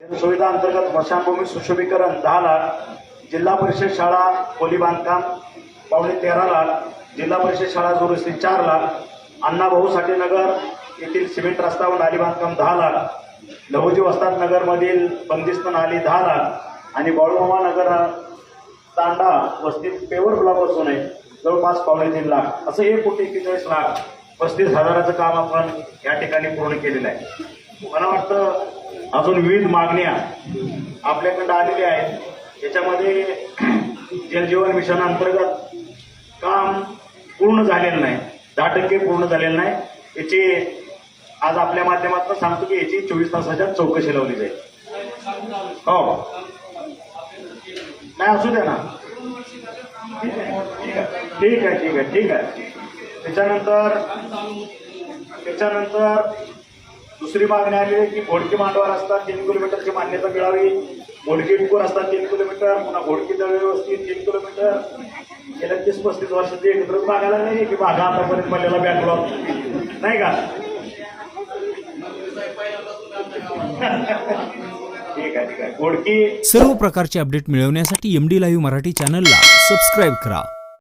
सुविधा अंतर्गत स्मशानभूमी सुशोभीकरण दहा लाख जिल्हा परिषद शाळा खोली बांधकाम पावणे तेरा लाख जिल्हा परिषद शाळा दुरुस्ती चार लाख अण्णाभाऊ साठे नगर येथील सिमेंट रस्ता व नाली बांधकाम दहा लाख लहुजी वस्ताद नगरमधील बंदिस्त नाली दहा लाख आणि बाळूमामा नगर तांडा वस्तीत पेवर ब्लॉक असून आहे जवळपास पावणे तीन लाख. असं एक कोटी एक्केचाळीस लाख पस्तीस हजाराचं काम आपण या ठिकाणी पूर्ण केलेलं आहे. मला वाटतं अजून विविध मागण्या आपल्याकडं आलेल्या आहेत. याच्यामध्ये जलजीवन मिशन अंतर्गत काम पूर्ण झालेलं नाही. दहा टक्के पूर्ण झालेलं नाही. याची आज आपल्या माध्यमातून सांगतो की याची चोवीस तासाच्या चौकशी लावली जाईल. हो. नाही असू द्या ना. ठीक आहे. ठीक आहे ठीक आहे ठीक आहे. त्याच्यानंतर त्याच्यानंतर दुसरी मागणी आली की घोडकी मांडवार असतात तीन किलोमीटरची मान्यता मिळावी. घोडकी टुकर असतात तीन किलोमीटर. पुन्हा घोडकी दळवी व्यवस्थित तीन किलोमीटर. गेल्या तीस पस्तीस वर्षाची एकत्रच मागायला नाही की मागा आतापर्यंत पडलेला बॅकलॉग नाही का? ठीक आहे ठीक आहे. घोडकी सर्व प्रकारचे अपडेट मिळवण्यासाठी एम डी लाईव्ह मराठी चॅनलला सबस्क्राईब करा.